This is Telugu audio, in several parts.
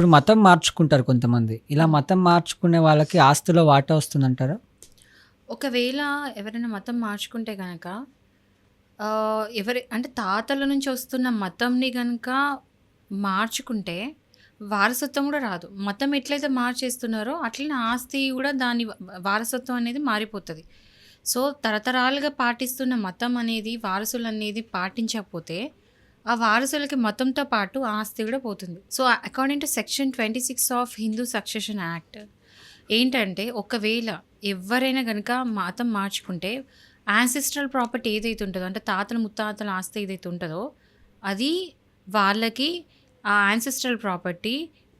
ఇప్పుడు మతం మార్చుకుంటారు కొంతమంది. ఇలా మతం మార్చుకునే వాళ్ళకి ఆస్తిలో వాటా వస్తుందంటారా? ఒకవేళ ఎవరైనా మతం మార్చుకుంటే కనుక ఎవరి అంటే తాతల నుంచి వస్తున్న మతంని కనుక మార్చుకుంటే వారసత్వం కూడా రాదు. మతం ఎట్లయితే మార్చేస్తున్నారో అట్లనే ఆస్తి కూడా దాని వారసత్వం అనేది మారిపోతుంది. సో తరతరాలుగా పాటిస్తున్న మతం అనేది వారసులు అనేది పాటించకపోతే ఆ వారసులకి మతంతో పాటు ఆస్తి కూడా పోతుంది. So according to section twenty six of Hindu succession act ఏంటంటే ఒకవేళ ఎవరైనా కనుక మతం మార్చుకుంటే యాన్సిస్ట్రల్ ప్రాపర్టీ ఏదైతే ఉంటుందో అంటే తాతల ముత్తాతల ఆస్తి ఏదైతే ఉంటుందో అది వాళ్ళకి ఆ యాన్సిస్ట్రల్ ప్రాపర్టీ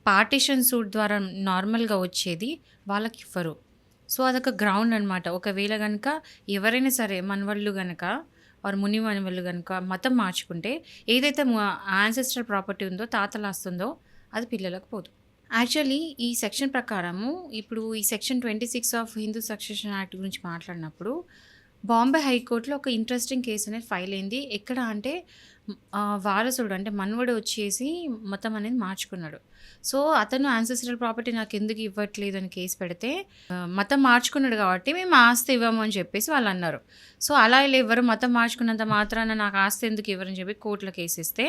పార్టిషన్ సూట్ ద్వారా నార్మల్గా వచ్చేది వాళ్ళకి ఇవ్వరు. సో అదొక గ్రౌండ్ అనమాట ఒకవేళ కనుక ఎవరైనా సరే మన వాళ్ళు కనుక వారు ముని మనవలు కనుక మతం మార్చుకుంటే ఏదైతే ఆన్సెస్టర్ ప్రాపర్టీ ఉందో తాతలు వస్తుందో అది పిల్లలకు పోదు. యాక్చువల్లీ ఈ సెక్షన్ ప్రకారము ఇప్పుడు ఈ section twenty six of Hindu succession act గురించి మాట్లాడినప్పుడు బాంబే హైకోర్టులో ఒక ఇంట్రెస్టింగ్ కేసు అనేది ఫైల్ అయింది. ఎక్కడ అంటే వారసుడు అంటే మనవడు వచ్చేసి మతం అనేది మార్చుకున్నాడు. సో అతను ఆన్సెస్ట్రల్ ప్రాపర్టీ నాకు ఎందుకు ఇవ్వట్లేదు అని కేసు పెడితే మతం మార్చుకున్నాడు కాబట్టి మేము ఆస్తి ఇవ్వము అని చెప్పేసి వాళ్ళు అన్నారు. సో అలా ఇలా ఎవరు మతం మార్చుకున్నంత మాత్రాన నాకు ఆస్తి ఎందుకు ఇవ్వరని చెప్పి కోర్టులో కేసు ఇస్తే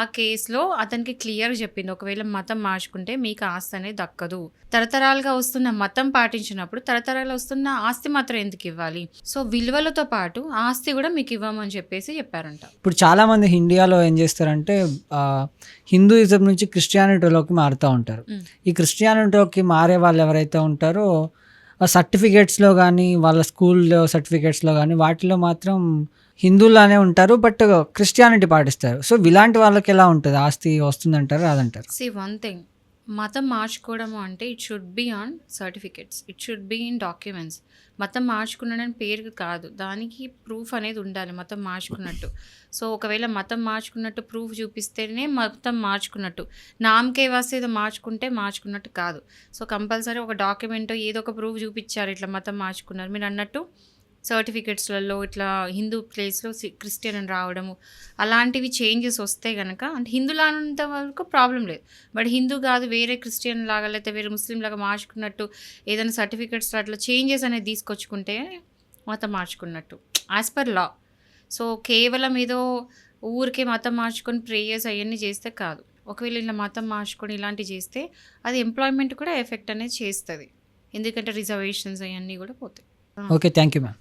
ఆ కేసులో అతనికి క్లియర్ చెప్పింది. ఒకవేళ మతం మార్చుకుంటే మీకు ఆస్తి అనేది దక్కదు. తరతరాలుగా వస్తున్న మతం పాటించినప్పుడు తరతరాలు వస్తున్న ఆస్తి మాత్రం ఎందుకు ఇవ్వాలి? సో విలువలతో పాటు ఆస్తి కూడా మీకు ఇవ్వమని చెప్పేసి చెప్పారంట. ఇప్పుడు చాలా మంది ఇండియాలో ఏం చేస్తారంటే హిందూయిజం నుంచి క్రిస్టియానిటీలోకి మారుతూ ఉంటారు. ఈ క్రిస్టియానిటీలోకి మారే వాళ్ళు ఎవరైతే ఉంటారో సర్టిఫికేట్స్లో కానీ వాళ్ళ స్కూల్లో సర్టిఫికేట్స్లో కానీ వాటిలో మాత్రం హిందువులానే ఉంటారు బట్ క్రిస్టియానిటీ పాటిస్తారు. సో ఇలాంటి వాళ్ళకి ఎలా ఉంటుంది? ఆస్తి వస్తుందంటారు రాదంటారు? సి వన్ థింగ్ మతం మార్చుకోవడము అంటే it should be on certificates it should be in documents మతం మార్చుకున్నాడని పేరు కాదు. దానికి ప్రూఫ్ అనేది ఉండాలి మతం మార్చుకున్నట్టు. సో ఒకవేళ మతం మార్చుకున్నట్టు ప్రూఫ్ చూపిస్తేనే మతం మార్చుకున్నట్టు. నామకే వస్తే ఏదో మార్చుకుంటే మార్చుకున్నట్టు కాదు. సో కంపల్సరీ ఒక డాక్యుమెంట్ ఏదో ఒక ప్రూఫ్ చూపించారు ఇట్లా మతం మార్చుకున్నారు. మీరు అన్నట్టు సర్టిఫికెట్స్లలో ఇట్లా హిందూ ప్లేస్లో క్రిస్టియన్ అని రావడము అలాంటివి చేంజెస్ వస్తే కనుక అంటే హిందువులంత వరకు ప్రాబ్లం లేదు. బట్ హిందూ కాదు వేరే క్రిస్టియన్ లాగా లేకపోతే వేరే ముస్లిం లాగా మార్చుకున్నట్టు ఏదైనా సర్టిఫికెట్స్ అట్లా చేంజెస్ అనేది తీసుకొచ్చుకుంటే మతం మార్చుకున్నట్టు యాజ్ పర్ లా సో కేవలం ఏదో ఊరికే మతం మార్చుకొని ప్రేయర్స్ అవన్నీ చేస్తే కాదు. ఒకవేళ ఇలా మతం మార్చుకొని ఇలాంటివి చేస్తే అది ఎంప్లాయ్మెంట్ కూడా ఎఫెక్ట్ అనేది చేస్తుంది. ఎందుకంటే రిజర్వేషన్స్ అవన్నీ కూడా పోతాయి. Okay thank you ma'am